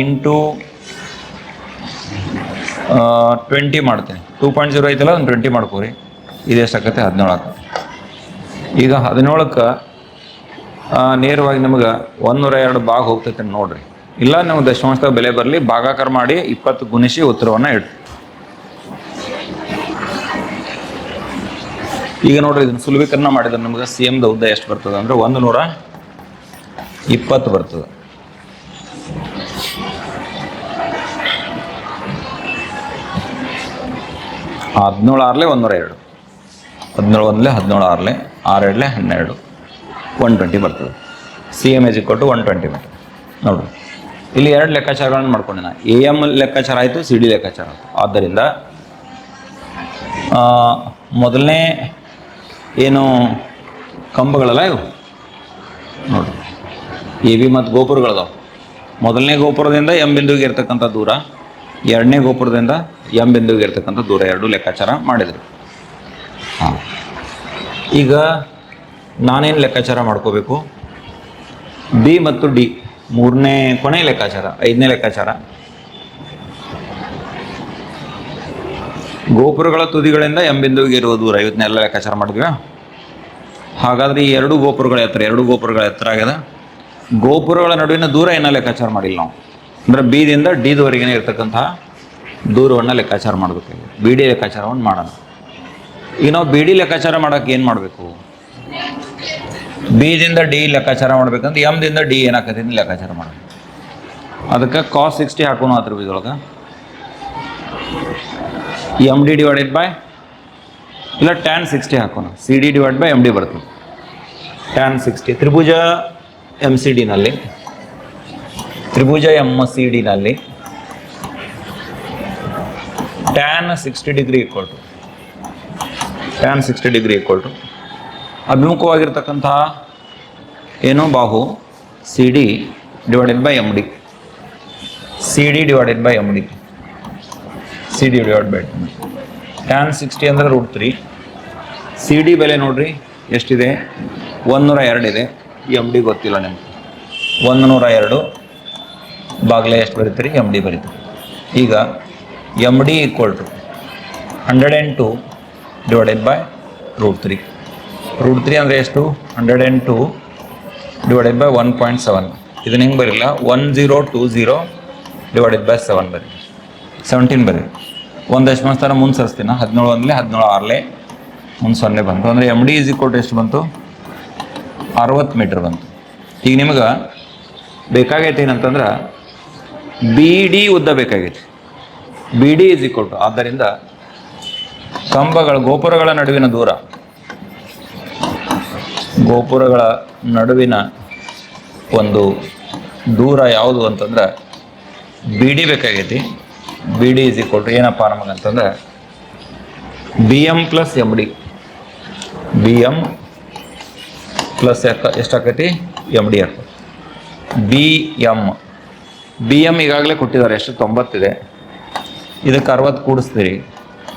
into twenty ಮಾಡ್ತೀನಿ. ಟೂ ಪಾಯಿಂಟ್ ಜೀರೋ ಐತಲ್ಲ ಒಂದು ಟ್ವೆಂಟಿ ಮಾಡ್ಕೋರಿ. ಇದು ಎಷ್ಟಾಗತ್ತೆ ಹದಿನೇಳು ಆಗತ್ತೆ ಈಗ ಹದಿನೇಳಕ್ಕೆ ನೇರವಾಗಿ ನಿಮಗೆ ನೂರ ಎರಡು ಭಾಗ ಹೋಗ್ತೈತೆ ನೋಡ್ರಿ. ಇಲ್ಲ ನಾವು ದಶಮಾಂಶ ಬೆಲೆ ಬರಲಿ, ಭಾಗಾಕಾರ ಮಾಡಿ ಇಪ್ಪತ್ತು ಗುಣಿಸಿ ಉತ್ತರವನ್ನು ಇಡ್ರಿ. ಈಗ ನೋಡ್ರಿ, ಇದನ್ನು ಸುಲಭೀಕರಣ ಮಾಡಿದ್ರೆ ನಮ್ಗೆ ಸಿ ಎಮ್ದ ಉದ್ದ ಎಷ್ಟು ಬರ್ತದೆ? ಅಂದ್ರೆ ಒಂದು ನೂರ ಇಪ್ಪತ್ತು ಬರ್ತದೆ. ಹದಿನೇಳು ಆರಲೆ ಒಂದೂರ ಎರಡು. ಹದಿನೇಳು ಒಂದಲೇ ಹದಿನೇಳು ಆರಲೆ ಆರೆರಡಲೆ ಹನ್ನೆರಡು. ಒನ್ ಟ್ವೆಂಟಿ ಬರ್ತದೆ. ಸಿ ಎಂ ಎಜ್ ಕೊಟ್ಟು ಒನ್ ಟ್ವೆಂಟಿ ಮೀಟರ್ ನೋಡ್ರಿ. ಇಲ್ಲಿ ಎರಡು ಲೆಕ್ಕಾಚಾರಗಳನ್ನು ಮಾಡ್ಕೊಂಡೆ ನಾನು. ಎ ಎಂ ಲೆಕ್ಕಾಚಾರ ಆಯಿತು ಸಿ ಡಿ ಲೆಕ್ಕಾಚಾರ ಆಯಿತು. ಆದ್ದರಿಂದ ಮೊದಲನೇ ಏನು ಕಂಬಗಳಲ್ಲ ಇವು? ನೋಡ್ರಿ. ಎ ಬಿ ಮತ್ತು ಗೋಪುರಗಳದಾವೆ. ಮೊದಲನೇ ಗೋಪುರದಿಂದ ಎಂ ಬಿಂದುವಿಗೆ ಇರ್ತಕ್ಕಂಥ ದೂರ ಎರಡನೇ ಗೋಪುರದಿಂದ ಎಂ ಬಿಂದುವಿಗೆ ಇರ್ತಕ್ಕಂಥ ದೂರ ಎರಡು ಲೆಕ್ಕಾಚಾರ ಮಾಡಿದ್ರು. ಹಾಂ. ಈಗ ನಾನೇನು ಲೆಕ್ಕಾಚಾರ ಮಾಡ್ಕೋಬೇಕು? ಬಿ ಮತ್ತು ಡಿ ಮೂರನೇ ಕೊನೆ ಲೆಕ್ಕಾಚಾರ, ಐದನೇ ಲೆಕ್ಕಾಚಾರ. ಗೋಪುರಗಳ ತುದಿಗಳಿಂದ ಎಂ ಬಿಂದುವಿಗೆ ಇರುವ ದೂರ ಇವತ್ತನ್ನೆಲ್ಲ ಲೆಕ್ಕಾಚಾರ ಮಾಡಿದ್ವಿ. ಹಾಗಾದ್ರೆ ಈ ಎರಡು ಗೋಪುರಗಳ ಎತ್ತರ, ಎರಡು ಗೋಪುರಗಳ ಎತ್ತರ ಆಗ್ಯದ. ಗೋಪುರಗಳ ನಡುವಿನ ದೂರ ಏನೋ ಲೆಕ್ಕಾಚಾರ ಮಾಡಿಲ್ಲ ನಾವು. ಅಂದ್ರೆ ಬಿದಿಂದ ಡಿದವರೆಗೆ ಇರ್ತಕ್ಕಂತಹ ದೂರವನ್ನು ಲೆಕ್ಕಾಚಾರ ಮಾಡಬೇಕಾಗಿದೆ ಬಿ ಡಿ ಲೆಕ್ಕಾಚಾರವನ್ನು ಮಾಡೋಣ. ಈಗ ನಾವು ಬಿ ಡಿ ಲೆಕ್ಕಾಚಾರ ಮಾಡೋಕೆ ಏನು ಮಾಡಬೇಕು? ಬಿದಿಂದ ಡಿ ಲೆಕ್ಕಾಚಾರ ಮಾಡ್ಬೇಕಂದ್ರೆ ಎಮ್ದಿಂದ ಡಿ ಏನಾಕತಿ ಅಂತ ಲೆಕ್ಕಾಚಾರ ಮಾಡಬೇಕು ಅದಕ್ಕೆ ಕಾಸ್ ಸಿಕ್ಸ್ಟಿ ಹಾಕೋಣ ಅದ್ರ ಒಳಗೆ ಎಂ ಡಿ ಡಿವೈಡೆಡ್ ಬೈ ಇಲ್ಲ ಟ್ಯಾನ್ ಸಿಕ್ಸ್ಟಿ ಹಾಕೋಣ. C D divide by M D ಬರ್ತದೆ. ಟ್ಯಾನ್ ಸಿಕ್ಸ್ಟಿ ತ್ರಿಭುಜ ಎಂ ಸಿ ಡಿನಲ್ಲಿ ತ್ರಿಭುಜ M C ಡಿನಲ್ಲಿ tan sixty degree equal to tan sixty degree equal to ಅಭಿಮುಖವಾಗಿರ್ತಕ್ಕಂತಹ ಏನು? ಬಾಹು. C D divided by M D C D divided by M D C D divide by tan sixty ಅಂದರೆ root three C D ಬೆಲೆ ನೋಡ್ರಿ, ಎಷ್ಟಿದೆ? ಒಂದೂರ ಎರಡಿದೆ M D ಗೊತ್ತಿಲ್ಲ ನಿಮ್ಗೆ. ಒಂದು ನೂರ ಎರಡು. ಬಾಗಿಲೆ ಎಷ್ಟು ಬರೀತೀರಿ ಎಂ ಡಿ ಬರೀತೀರಿ ಈಗ M D equal to hundred and two divided by root three root three ಅಂದರೆ ಎಷ್ಟು? Hundred and two divided by one point seven ಇದನ್ನ ಹೆಂಗೆ ಬರಿಲ್ಲ? One zero two zero divided by seven ಬರಿ. ಸೆವೆಂಟೀನ್ ಬರಿ. ಒಂದು ದಶಮಾಂಶ ಸ್ಥಾನ ಮುಂದೆ ಸರಿಸ್ತೀನ ಹದಿನೇಳು ಒಂದಲೇ ಹದಿನೇಳು ಆರಲೆ ಮುಂದೆ ಸೊನ್ನೆ ಬಂತು. ಅಂದರೆ M D is equal to ಎಷ್ಟು ಬಂತು? ಅರವತ್ತು ಮೀಟ್ರ್ ಬಂತು. ಈಗ ನಿಮ್ಗೆ ಬೇಕಾಗೈತೆ ಏನಂತಂದ್ರೆ ಬಿ ಡಿ ಉದ್ದ ಬೇಕಾಗೈತಿ B D is equal to ಆದ್ದರಿಂದ ಕಂಬಗಳ ಗೋಪುರಗಳ ನಡುವಿನ ದೂರ. ಗೋಪುರಗಳ ನಡುವಿನ ಒಂದು ದೂರ ಯಾವುದು ಅಂತಂದ್ರೆ ಬಿ ಡಿ ಬೇಕಾಗೈತಿ B D is equal to ಏನಪ್ಪ ನಮಗಂತಂದ್ರೆ B M plus M D B M plus ಎಷ್ಟಾಕೈತಿ? M D ಹಾಕಿ ಬಿ ಎಂ ಬಿ ಎಂ ಈಗಾಗಲೇ ಕೊಟ್ಟಿದ್ದಾರೆ, ಎಷ್ಟು? ತೊಂಬತ್ತಿದೆ. ಇದಕ್ಕೆ ಅರವತ್ತು ಕೂಡಿಸ್ತೀರಿ.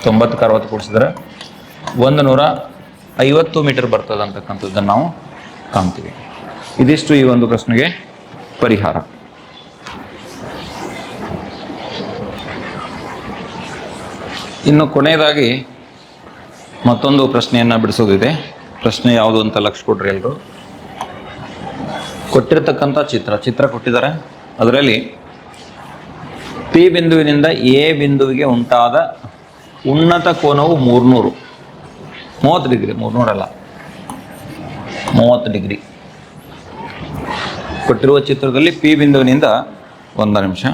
ತೊಂಬತ್ತಕ್ಕೆ ಅರವತ್ತು ಕೂಡಿಸಿದ್ರೆ ಒಂದು ನೂರ ಐವತ್ತು ಮೀಟರ್ ಬರ್ತದೆ ಅಂತಕ್ಕಂಥದ್ದನ್ನು ನಾವು ಕಾಣ್ತೀವಿ. ಇದಿಷ್ಟು ಈ ಒಂದು ಪ್ರಶ್ನೆಗೆ ಪರಿಹಾರ. ಇನ್ನು ಕೊನೆಯದಾಗಿ ಮತ್ತೊಂದು ಪ್ರಶ್ನೆಯನ್ನು ಬಿಡಿಸೋದಿದೆ. ಪ್ರಶ್ನೆ ಯಾವುದು ಅಂತ ಲಕ್ಷ ಕೊಡ್ರಿ ಎಲ್ಲರೂ ಕೊಟ್ಟಿರ್ತಕ್ಕಂಥ ಚಿತ್ರ. ಚಿತ್ರ ಕೊಟ್ಟಿದ್ದಾರೆ. ಅದರಲ್ಲಿ ಪಿ ಬಿಂದುವಿನಿಂದ ಎ ಬಿಂದುವಿಗೆ ಉಂಟಾದ ಉನ್ನತ ಕೋನವು ಮೂರ್ನೂರು. ಮೂವತ್ತು ಡಿಗ್ರಿ ಮೂರ್ನೂರಲ್ಲ ಮೂವತ್ತು ಡಿಗ್ರಿ. ಕೊಟ್ಟಿರುವ ಚಿತ್ರದಲ್ಲಿ ಪಿ ಬಿಂದುವಿನಿಂದ ಒಂದು ನಿಮಿಷ.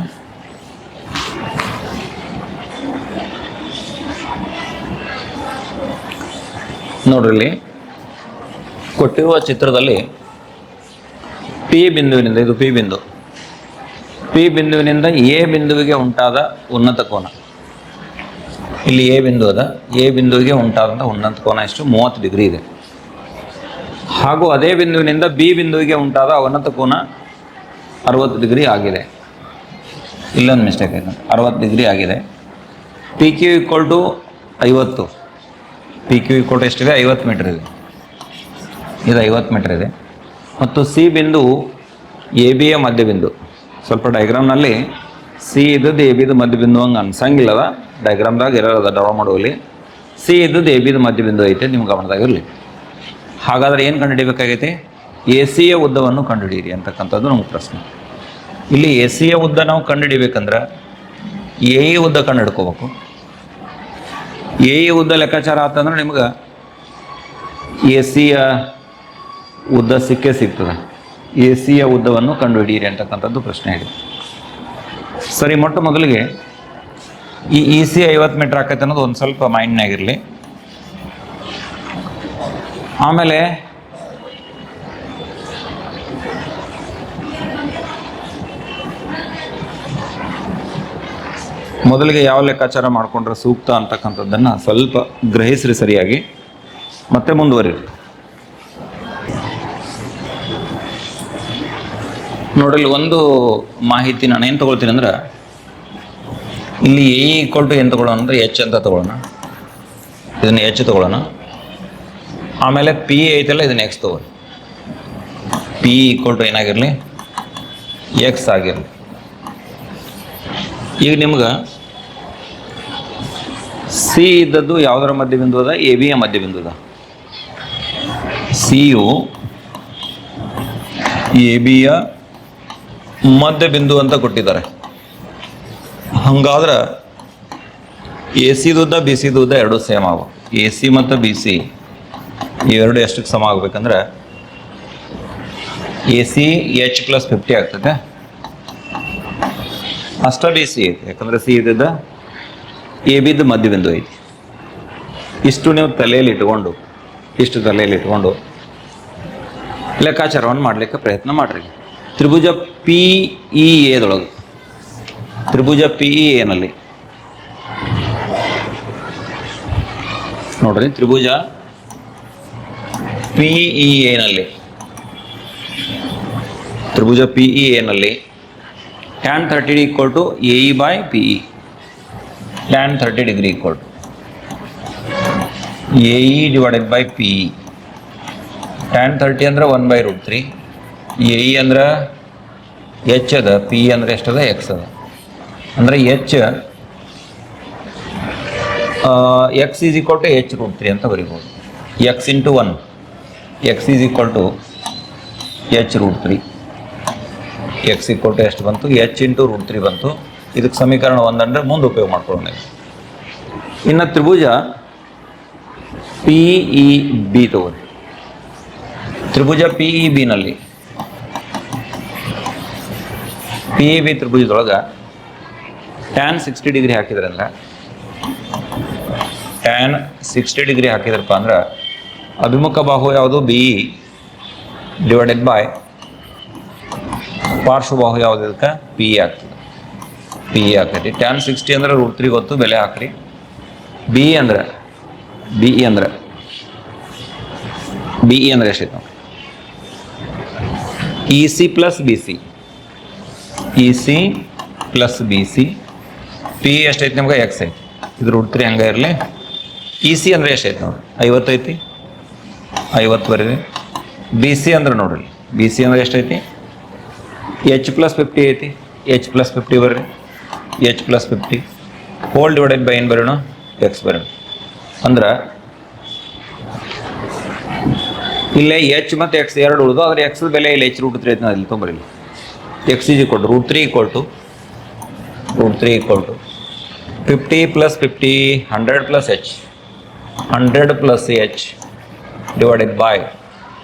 ನೋಡ್ರಿ, ಕೊಟ್ಟಿರುವ ಚಿತ್ರದಲ್ಲಿ ಪಿ ಬಿಂದುವಿನಿಂದ, ಇದು ಪಿ ಬಿಂದು. ಪಿ ಬಿಂದುವಿನಿಂದ ಎ ಬಿಂದುವಿಗೆ ಉಂಟಾದ ಉನ್ನತ ಕೋನ. ಇಲ್ಲಿ ಎ ಬಿಂದು ಅದ, ಎ ಬಿಂದುವಿಗೆ ಉಂಟಾದಂಥ ಉನ್ನತ ಕೋನ ಎಷ್ಟು? ಮೂವತ್ತು ಡಿಗ್ರಿ ಇದೆ. ಹಾಗೂ ಅದೇ ಬಿಂದುವಿನಿಂದ ಬಿ ಬಿಂದುವಿಗೆ ಉಂಟಾದ ಉನ್ನತ ಕೋನ ಅರವತ್ತು ಡಿಗ್ರಿ ಆಗಿದೆ. ಇಲ್ಲೊಂದು ಮಿಸ್ಟೇಕ್ ಆಯ್ತು. ಅರವತ್ತು ಡಿಗ್ರಿ ಆಗಿದೆ. ಪಿ ಕ್ಯೂ ಈಕ್ವಲ್ ಟು ಐವತ್ತು. ಪಿ ಕ್ಯೂ ಈಕ್ವಲ್ ಟು ಎಷ್ಟಿದೆ? ಐವತ್ತು ಮೀಟರ್ ಇದೆ. ಇದು ಐವತ್ತು ಮೀಟರ್ ಇದೆ. ಮತ್ತು ಸಿ ಬಿಂದು ಎ ಬಿ ಯ ಮಧ್ಯಬಿಂದು. ಸ್ವಲ್ಪ ಡೈಗ್ರಾಮ್ನಲ್ಲಿ ಸಿ ಇದ್ದದ್ದು ಎ ಬಿದು ಮಧ್ಯಬಿಂದು ಹಂಗೆ ಅನ್ಸಂಗಿಲ್ಲದ? ಡೈಗ್ರಾಮ್ದಾಗ ಇರೋದ ಡ್ರಾ ಮಾಡುವಲ್ಲಿ ಸಿ ಇದ್ದದ್ದು ಎ ಮಧ್ಯ ಬಿಂದು ಐತೆ ನಿಮ್ಮ ಗಮನದಾಗಿರಲಿ ಹಾಗಾದ್ರೆ ಏನು ಕಂಡುಹಿಡಿಬೇಕಾಗೈತಿ? ಎ ಸಿಯ ಉದ್ದವನ್ನು ಕಂಡುಹಿಡಿಯಿರಿ ಅಂತಕ್ಕಂಥದ್ದು ನಮ್ಗೆ ಪ್ರಶ್ನೆ. ಇಲ್ಲಿ ಎ ಸಿಯ ಉದ್ದ ನಾವು ಕಂಡುಹಿಡಿಬೇಕಂದ್ರೆ ಎ ಉದ್ದ ಕಂಡು ಹಿಡ್ಕೋಬೇಕು ಎ ಉದ್ದ ಲೆಕ್ಕಾಚಾರ ಆತಂದ್ರೆ ನಿಮ್ಗೆ ಎ ಸಿಯ ಉದ್ದ ಸಿಕ್ಕೇ ಸಿಗ್ತದೆ. ಎ ಸಿಯ ಉದ್ದವನ್ನು ಕಂಡುಹಿಡಿಯಿರಿ ಅಂತಕ್ಕಂಥದ್ದು ಪ್ರಶ್ನೆ ಇದೆ. ಸರಿ, ಮೊಟ್ಟ ಮೊದಲಿಗೆ ಈ ಇ ಸಿ ಐವತ್ತು ಮೀಟರ್ ಆಕೈತೆ ಅನ್ನೋದು ಒಂದು ಸ್ವಲ್ಪ ಮೈಂಡ್ನಾಗಿರಲಿ ಆಮೇಲೆ ಮೊದಲಿಗೆ ಯಾವ ಲೆಕ್ಕಾಚಾರ ಮಾಡಿಕೊಂಡ್ರೆ ಸೂಕ್ತ ಅಂತಕ್ಕಂಥದ್ದನ್ನು ಸ್ವಲ್ಪ ಗ್ರಹಿಸ್ರಿ ಸರಿಯಾಗಿ. ಮತ್ತೆ ಮುಂದುವರಿರಿ. ನೋಡಲಿ ಒಂದು ಮಾಹಿತಿ ನಾನು ಏನು ತೊಗೊಳ್ತೀನಿ ಅಂದ್ರೆ, ಇಲ್ಲಿ ಎ ಈಕ್ವಲ್ ಟು ಏನು ತೊಗೊಳ್ಳೋಣ ಅಂದರೆ ಎಚ್ ಅಂತ ತೊಗೊಳ್ಳೋಣ. ಇದನ್ನು ಎಚ್ ತೊಗೊಳ್ಳೋಣ. ಆಮೇಲೆ ಪಿ ಐತಲ್ಲ, ಇದನ್ನು ಎಕ್ಸ್ ತೊಗೊಳ್ಳಿ. ಪಿ ಈಕ್ವಲ್ ಟು ಏನಾಗಿರಲಿ, ಎಕ್ಸ್ ಆಗಿರಲಿ. ಈಗ ನಿಮ್ಗೆ ಸಿ ಇದ್ದದ್ದು ಯಾವುದರ ಮಧ್ಯಬಿಂದು ಅದ? ಎ ಬಿಯ ಮಧ್ಯಬಿಂದು ಅದ. ಸಿ ಯು ಎ ಬಿಯ ಮಧ್ಯಬಿಂದು ಅಂತ ಕೊಟ್ಟಿದ್ದಾರೆ. ಹಂಗಾದ್ರೆ ಎ ಸಿದು ಉದ್ದ ಬಿ ಸಿದು ಉದ್ದ ಎರಡು ಸೇಮ್ ಆಗ ಎ ಸಿ ಮತ್ತು ಬಿ ಸಿ ಇವೆರಡು ಎಷ್ಟಕ್ಕೆ ಸಮ ಆಗಬೇಕಂದ್ರೆ A C H plus fifty ಆಗ್ತದೆ. ಅಷ್ಟ ಬಿ ಸಿ ಐತಿ. ಯಾಕಂದ್ರೆ ಸಿ ಇದ್ದ ಎ ಬಿದ್ದು ಮಧ್ಯಬಿಂದು ಐತಿ. ಇಷ್ಟು ನೀವು ತಲೆಯಲ್ಲಿ ಇಟ್ಕೊಂಡು, ಇಷ್ಟು ತಲೆಯಲ್ಲಿ ಇಟ್ಕೊಂಡು ಲೆಕ್ಕಾಚಾರವನ್ನು ಮಾಡಲಿಕ್ಕೆ ಪ್ರಯತ್ನ ಮಾಡ್ರಿ. ತ್ರಿಭುಜ ಪಿ ಇ ಎದೊಳಗೆ ತ್ರಿಭುಜ ಪಿ ಇ ಎನಲ್ಲಿ ನೋಡ್ರಿ, ತ್ರಿಭುಜ ಪಿ ಇ ಎನಲ್ಲಿ ತ್ರಿಭುಜ P E ಎನಲ್ಲಿ tan thirty equal to A E by P E tan thirty degree equal to A E divided by P E tan thirty ಅಂದ್ರೆ one by root three E ಅಂದ್ರೆ H ಅದ, P ಅಂದ್ರೆ ಎಷ್ಟದ, X ಅದ. ಅಂದರೆ H X is equal to H root three ಅಂತ ಬರಿಬೋದು. X into one, X is equal to H root three. X equal to ಎಷ್ಟು ಬಂತು? ಎಚ್ ಇಂಟು ರೂಟ್ ತ್ರೀ ಬಂತು. ಇದಕ್ಕೆ ಸಮೀಕರಣ ಒಂದಂದ್ರೆ ಮುಂದೆ ಉಪಯೋಗ ಮಾಡ್ಕೊಳ್ಳೋಣ ಇನ್ನು ತ್ರಿಭುಜ ಪಿ ಇ ಬಿ ತಗೋರಿ. ತ್ರಿಭುಜ ಪಿ ಇ ಬಿನಲ್ಲಿ ಪಿ ಎ ಬಿ ತ್ರಿಭುಜದೊಳಗೆ ಟ್ಯಾನ್ ಸಿಕ್ಸ್ಟಿ ಡಿಗ್ರಿ ಹಾಕಿದ್ರೆ ಅಂದ್ರೆ ಟ್ಯಾನ್ ಸಿಕ್ಸ್ಟಿ ಡಿಗ್ರಿ ಹಾಕಿದ್ರಪ್ಪ ಅಂದ್ರೆ ಅಭಿಮುಖ ಬಾಹು ಯಾವುದು? ಬಿ ಡಿವೈಡೆಡ್ ಬೈ ಪಾರ್ಶ್ವಬಾಹು ಯಾವುದು ಇದಕ್ಕೆ? ಪಿ ಎ ಆಗ್ತದೆ. ಪಿ ಎ ಆಗ್ತೈತಿ ಟ್ಯಾನ್ ಸಿಕ್ಸ್ಟಿ ಅಂದ್ರೆ ರೂಟ್ ತ್ರೀ ಗೊತ್ತು, ಬೆಲೆ ಹಾಕ್ರಿ. ಬಿ ಇ ಅಂದ್ರೆ ಬಿ ಇ ಅಂದ್ರೆ ಬಿ ಇ ಅಂದ್ರೆ ಎಷ್ಟೈತೆ E C plus B C E C plus B C P ಎಷ್ಟೈತಿ ನಮ್ಗೆ? ಎಕ್ಸ್ ಐತಿ. ಇದ್ರ ಉಡ್ತ್ರಿ ತ್ರೀ ಹಂಗೆ ಇರಲಿ. ಇ ಸಿ ಅಂದರೆ ಎಷ್ಟೈತಿ ನೋಡಿ? ಐವತ್ತೈತಿ ಐವತ್ತು ಬರೀರಿ. ಬಿ ಸಿ ಅಂದ್ರೆ ನೋಡ್ರಿ. ಬಿ ಸಿ ಅಂದ್ರೆ ಎಷ್ಟೈತಿ ಎಚ್ ಪ್ಲಸ್ ಫಿಫ್ಟಿ ಐತಿ. ಎಚ್ ಪ್ಲಸ್ ಫಿಫ್ಟಿ ಬರ್ರಿ. H plus fifty whole divided by ಏನು ಬರೋಣ ಎಕ್ಸ್ ಬರೋಣ ಅಂದ್ರೆ ಇಲ್ಲೇ ಎಚ್ ಮತ್ತು ಎಕ್ಸ್ ಎರಡು ಉಳಿದು ಆದರೆ ಎಕ್ಸ್ ಬೆಲೆ ಇಲ್ಲಿ ಎಚ್ ರೂಟ್ ತ್ರೀ ಐತೆ ಇಲ್ಲಿ ತೊಂಬರಿಲ್ಲ X is equal to root three equal to root three equal to fifty plus fifty hundred plus H hundred plus H divided by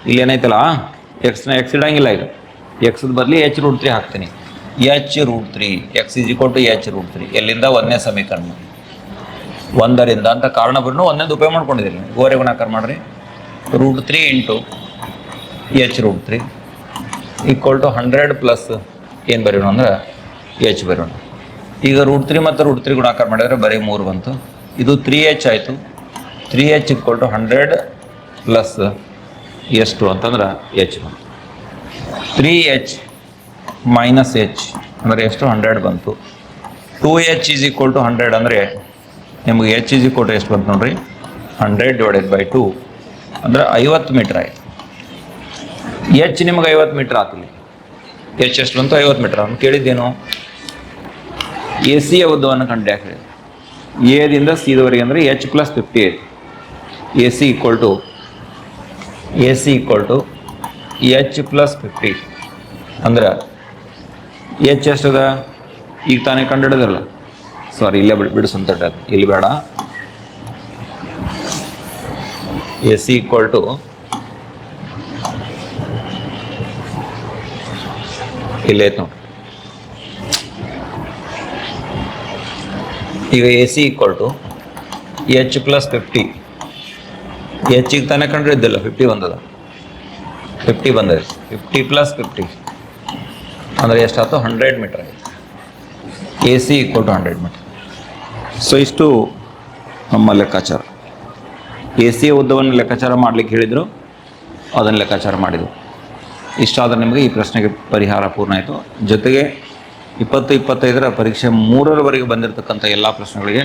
ಇಲ್ಲಿ ಏನೈತಲ್ಲ ಎಕ್ಸ್ನ ಎಕ್ಸ್ ಇಡಂಗಿಲ್ಲ ಈಗ. ಎಕ್ಸ್ದ ಬದಲಿ ಎಚ್ ರೂಟ್ ತ್ರೀ ಹಾಕ್ತೀನಿ. H root three X is equal to H root three ಎಲ್ಲಿಂದ? ಒಂದನೇ ಸಮೀಕರಣ. ಒಂದರಿಂದ ಅಂತ ಕಾರಣ ಬರೂ ಒಂದೊಂದು ಉಪಯೋಗ ಮಾಡ್ಕೊಂಡಿದ್ದೀನಿ. ಗೋರೆ ಗುಣಾಕಾರ ಮಾಡ್ರಿ. Root three into H root three equal to hundred plus ಏನು ಬರೆಯೋಣ ಅಂದ್ರೆ ಎಚ್ ಬರೆಯೋಣ ಈಗ ರೂಟ್ ತ್ರೀ ಮತ್ತು ರೂಟ್ ತ್ರೀ ಗುಣಾಕಾರ ಮಾಡಿದ್ರೆ ಬರೀ ಮೂರು ಬಂತು. ಇದು ತ್ರೀ ಎಚ್ ಆಯಿತು. Three H equal to hundred plus ಎಷ್ಟು ಅಂತಂದ್ರೆ ಎಚ್ ಬಂತು. ತ್ರೀ ಎಚ್ ಮೈನಸ್ ಎಚ್ ಅಂದರೆ ಎಷ್ಟು? ಹಂಡ್ರೆಡ್ ಬಂತು. Two H is equal to hundred ಅಂದರೆ ನಿಮಗೆ ಎಚ್ ಈಸ್ ಈಕ್ವಲ್ ಟು ಎಷ್ಟು ಬಂತು ನೋಡ್ರಿ? ಹಂಡ್ರೆಡ್ ಡಿವೈಡೆಡ್ ಬೈ ಟೂ ಅಂದರೆ ಐವತ್ತು ಮೀಟ್ರ್ ಆಯಿತು. ಎಚ್ ನಿಮ್ಗೆ ಐವತ್ತು ಮೀಟ್ರ್ ಆತಿಲ್ಲ ಎಚ್ ಎಷ್ಟು ಅಂತ ಐವತ್ತು ಮೀಟ್ರ್. ಅವ್ನು ಕೇಳಿದ್ದೇನು? ಎ ಸಿಯ ಉದ್ದವನ್ನು ಕಂಡು ಹೇಳಿ ಎದಿಂದ ಸಿದವರೆಗೆ ಅಂದರೆ H plus fifty eight. A C equal to, A C equal to H plus fifty. ಅಂದ್ರೆ ಎಚ್ ಎಷ್ಟದ? ಈಗ ತಾನೇ ಕಂಡು ಹಿಡಿದಿರಲ್ಲ ಸಾರಿ ಇಲ್ಲೇ ಬಿಡ್ ಬಿಡಿಸಂತ ಇಲ್ಲಿ ಬೇಡ. ಎ ಸಿ ಈಕ್ವಲ್ ಟು ಇಲ್ಲೇ ನೋಡಿ. ಈಗ A C equal to H plus fifty ಎಚ್ಗೆ ತಾನೇ ಕಂಡ್ರೆ ಇದ್ದಿಲ್ಲ ಫಿಫ್ಟಿ ಬಂದದ. ಫಿಫ್ಟಿ ಬಂದದೆ ಫಿಫ್ಟಿ ಪ್ಲಸ್ ಫಿಫ್ಟಿ ಅಂದರೆ ಎಷ್ಟಾಯ್ತು ಹಂಡ್ರೆಡ್ ಮೀಟರ್ ಆಯಿತು. A C equal to hundred metre so ಇಷ್ಟು ನಮ್ಮ ಲೆಕ್ಕಾಚಾರ. ಎ ಸಿಯ ಉದ್ದವನ್ನು ಲೆಕ್ಕಾಚಾರ ಮಾಡಲಿಕ್ಕೆ ಹೇಳಿದರು, ಅದನ್ನು ಲೆಕ್ಕಾಚಾರ ಮಾಡಿದರು. ಇಷ್ಟಾದರೆ ನಿಮಗೆ ಈ ಪ್ರಶ್ನೆಗೆ ಪರಿಹಾರ ಪೂರ್ಣ ಆಯಿತು. ಜೊತೆಗೆ ಇಪ್ಪತ್ತು ಇಪ್ಪತ್ತೈದರ ಪರೀಕ್ಷೆ ಮೂರರವರೆಗೆ ಬಂದಿರತಕ್ಕಂಥ ಎಲ್ಲ ಪ್ರಶ್ನೆಗಳಿಗೆ,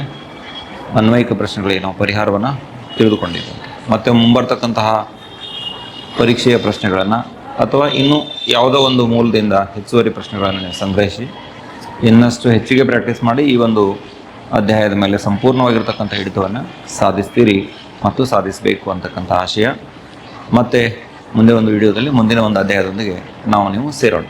ಅನ್ವಯಿಕ ಪ್ರಶ್ನೆಗಳಿಗೆ ನಾವು ಪರಿಹಾರವನ್ನು ತಿಳಿದುಕೊಂಡಿದ್ದೇವೆ ಮತ್ತು ಮುಂಬರ್ತಕ್ಕಂತಹ ಪರೀಕ್ಷೆಯ ಪ್ರಶ್ನೆಗಳನ್ನು ಅಥವಾ ಇನ್ನೂ ಯಾವುದೋ ಒಂದು ಮೂಲದಿಂದ ಹೆಚ್ಚುವರಿ ಪ್ರಶ್ನೆಗಳನ್ನು ಸಂಗ್ರಹಿಸಿ, ಇನ್ನಷ್ಟು ಹೆಚ್ಚಿಗೆ ಪ್ರಾಕ್ಟೀಸ್ ಮಾಡಿ ಈ ಒಂದು ಅಧ್ಯಾಯದ ಮೇಲೆ ಸಂಪೂರ್ಣವಾಗಿರ್ತಕ್ಕಂಥ ಹಿಡಿತವನ್ನು ಸಾಧಿಸ್ತೀರಿ ಮತ್ತು ಸಾಧಿಸಬೇಕು ಅಂತಕ್ಕಂಥ ಆಶಯ. ಮತ್ತು ಮುಂದೆ ಒಂದು ವಿಡಿಯೋದಲ್ಲಿ ಮುಂದಿನ ಒಂದು ಅಧ್ಯಾಯದೊಂದಿಗೆ ನಾವು ನೀವು ಸೇರೋಣ.